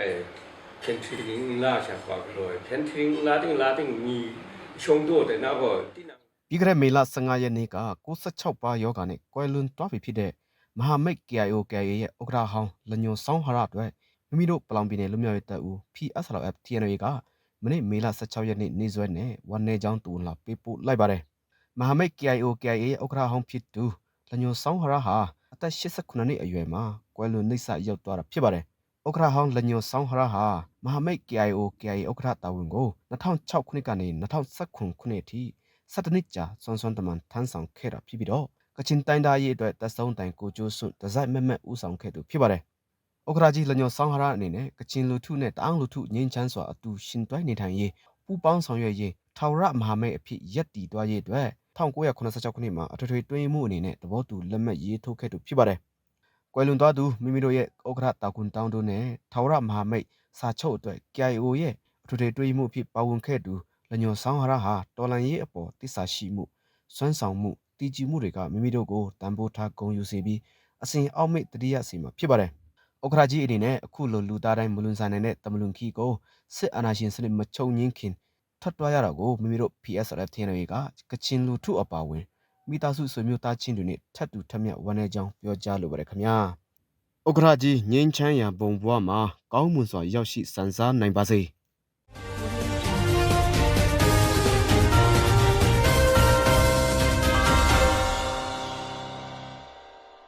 哎，天梯林拉下挂个罗，天梯林拉丁拉丁你凶多的那个， ပြီးခဲ့တဲ့မေလ15ရက်နေ့က96ပါးယောဂါနဲ့ကွယ်လွန်သွားပြီဖြစ်တဲ့မဟာမိတ် KIO KIA ရဲ့ဥက္ကဋ္ဌဟောင်းလညွန်ဆောင်ဟာရအတွက်မိမိတို့ပလောင်ပြည်နယ်လူမျိုးရေးတပ်ဦး PSLF TNA ကမနေ့မေလ16ရက်နေ့နေ့စွဲနဲ့ဝန်내ကြောင်းတူလာပေးပို့လိုက်ပါတယ်မဟာမိတ် KIO KIA ရဲ့ဥက္ကဋ္ဌဟောင်းဖြစ်သူလညွန်ဆောင်ဟာရဟာအသက်89နှစ်အရွယ်မှာကွယ်လွန်နှိပ်စက်ရောက်သွားတာဖြစ်ပါတယ် ဥက္ကဋ္ဌဟောင်းလညွန်ဆောင်ဟရဟာမဟာမိတ် KIO KIA ဥက္ကဋ္ဌတာဝန်ကို2006ခုနှစ်ကနေ2019ခုနှစ်အထိ17နှစ်ကြာစွမ်းစွမ်းတမန်ထမ်းဆောင်ခဲ့တာဖြစ်ပြီးတော့ကချင်တိုင်းသားရေးအတွက်တပ်ဆုံးတိုင်ကိုကျိုးစွန့်ဒဇိုက်မက်မက်ဦးဆောင်ခဲ့သူဖြစ်ပါတယ်ဥက္ကဋ္ဌကြီးလညွန်ဆောင်ဟရအနေနဲ့ကချင်လူထုနဲ့တအောင်းလူထုငြိမ်းချမ်းစွာအတူရှင်တွဲနေထိုင်ရေးပူးပေါင်းဆောင်ရွက်ရေးထာဝရမဟာမိတ်အဖြစ်ရက်တည်သွားရေးအတွက်1986ခုနှစ်မှာအထွေထွေတွင်းမှုအနေနဲ့သဘောတူလက်မှတ်ရေးထိုးခဲ့သူဖြစ်ပါတယ် ကွယ်လွန်သွားသူမိမိတို့ရဲ့ဥက္ကဋ္ဌတာကွန်တောင်းတို့နဲ့ထာဝရမဟာမိတ်စာချုပ်အတွက် KIO ရဲ့အထွေထွေတွင်းမှုအဖြစ်ပါဝင်ခဲ့သူလညွန်ဆောင်ဟရဟာတော်လန်ရေးအပေါ်တစ္ဆာရှိမှုစွမ်းဆောင်မှုတည်ကြည်မှုတွေကမိမိတို့ကိုတန်ဖိုးထားဂုဏ်ယူစေပြီးအစဉ်အောက်မေ့တတိယစီမှာဖြစ်ပါတယ်ဥက္ကဋ္ဌကြီးအနေနဲ့အခုလိုလူသားတိုင်းမလွန်ဆန်နိုင်တဲ့တမလွန်ခီကိုစစ်အာဏာရှင်စနစ်မချုပ်ငင်းခင်ထွက်သွားရတာကိုမိမိတို့ PSRF ထင်းတွေကကချင်လူထုအပါဝင် မိသားစုဆွေမျိုးသားချင်းတွေနဲ့ထပ်တူထပ်မြတ်ဝမ်းနေကြောင်းပြောကြားလိုပါတယ်ခင်ဗျာဥက္ကဋ္ဌကြီးငင်းချမ်းရာဘုံဘွားမှာကောင်းမွန်စွာရောက်ရှိစံစားနိုင်ပါစေ။